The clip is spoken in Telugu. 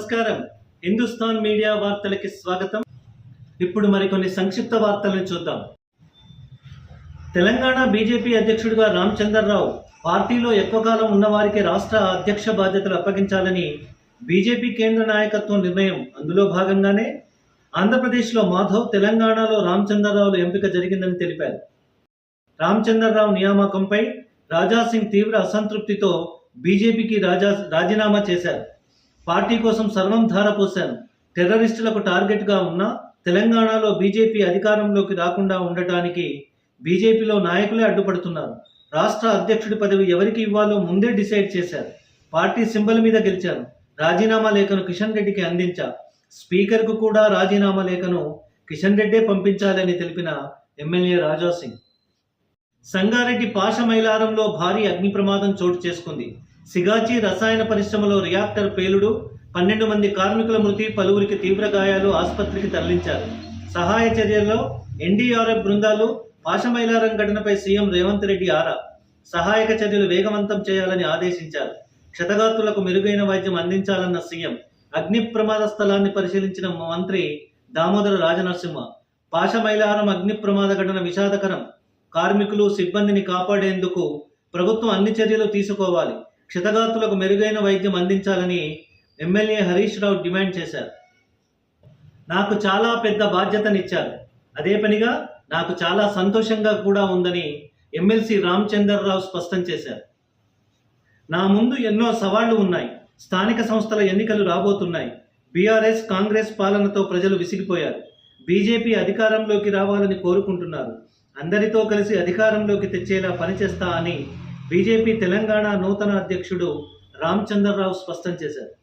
నమస్కారం. హిందుస్థాన్ మీడియా వార్తలకి స్వాగతం. ఇప్పుడు మరికొన్ని సంక్షిప్త వార్తలను చూద్దాం. తెలంగాణ బీజేపీ అధ్యక్షుడిగా రామచంద్రరావు పార్టీలో ఎక్కువ కాలం ఉన్నవారికి రాష్ట్ర అధ్యక్ష బాధ్యతలు అప్పగించాలని బీజేపీ కేంద్ర నాయకత్వం నిర్ణయం. అందులో భాగంగానే ఆంధ్రప్రదేశ్లో మాధవ్ తెలంగాణలో రామచంద్రరావుల ఎంపిక జరిగిందని తెలిపారు. రామచంద్రరావు నియామకంపై రాజాసింగ్ తీవ్ర అసంతృప్తితో బీజేపీకి రాజా రాజీనామా చేశారు. పార్టీ కోసం సర్వం ధారపోశాను టెర్రరిస్టులకు టార్గెట్గా ఉన్న తెలంగాణలో బీజేపీ అధికారంలోకి రాకుండా ఉండటానికి బీజేపీలో నాయకులే అడ్డుపడుతున్నారు. రాష్ట్ర అధ్యక్షుడి పదవి ఎవరికి ఇవ్వాలో ముందే డిసైడ్ చేశారు. పార్టీ సింబల్ మీద గెలిచాను. రాజీనామా లేఖను కిషన్ రెడ్డికి అందించా. స్పీకర్కు కూడా రాజీనామా లేఖను కిషన్ రెడ్డే పంపించాలని తెలిపిన ఎమ్మెల్యే రాజాసింగ్. సంగారెడ్డి పాష మైలారంలో భారీ అగ్ని ప్రమాదం చోటు చేసుకుంది. సిగాచి రసాయన పరిశ్రమలో రియాక్టర్ పేలుడు పన్నెండు మంది కార్మికుల మృతి పలువురికి తీవ్ర గాయాలు ఆసుపత్రికి తరలించారు. సహాయ చర్యల్లో ఎన్డీఆర్ఎఫ్ బృందాలు పాషమైలారం ఘటనపై సీఎం రేవంత్ రెడ్డి ఆరా. సహాయక చర్యలు వేగవంతం చేయాలని ఆదేశించారు. క్షతగాత్రులకు మెరుగైన వైద్యం అందించాలన్న సీఎం అగ్ని ప్రమాద స్థలాన్ని పరిశీలించిన మంత్రి దామోదర రాజనరసింహ పాషమైలారం అగ్ని ప్రమాద ఘటన విషాదకరం కార్మికులు సిబ్బందిని కాపాడేందుకు ప్రభుత్వం అన్ని చర్యలు తీసుకోవాలి. క్షతగాత్రులకు మెరుగైన వైద్యం అందించాలని ఎమ్మెల్యే హరీష్ రావు డిమాండ్ చేశారు. నాకు చాలా పెద్ద బాధ్యతనిచ్చారు. అదే పనిగా నాకు చాలా సంతోషంగా కూడా ఉందని ఎమ్మెల్సీ రామచంద్రరావు స్పష్టం చేశారు. నా ముందు ఎన్నో సవాళ్ళు ఉన్నాయి. స్థానిక సంస్థల ఎన్నికలు రాబోతున్నాయి. బీఆర్ఎస్ కాంగ్రెస్ పాలనతో ప్రజలు విసిగిపోయారు. బీజేపీ అధికారంలోకి రావాలని కోరుకుంటున్నారు. అందరితో కలిసి అధికారంలోకి తెచ్చేలా పనిచేస్తా అని బీజేపీ తెలంగాణ నూతన అధ్యక్షుడు రామచంద్రరావు స్పష్టం చేశారు.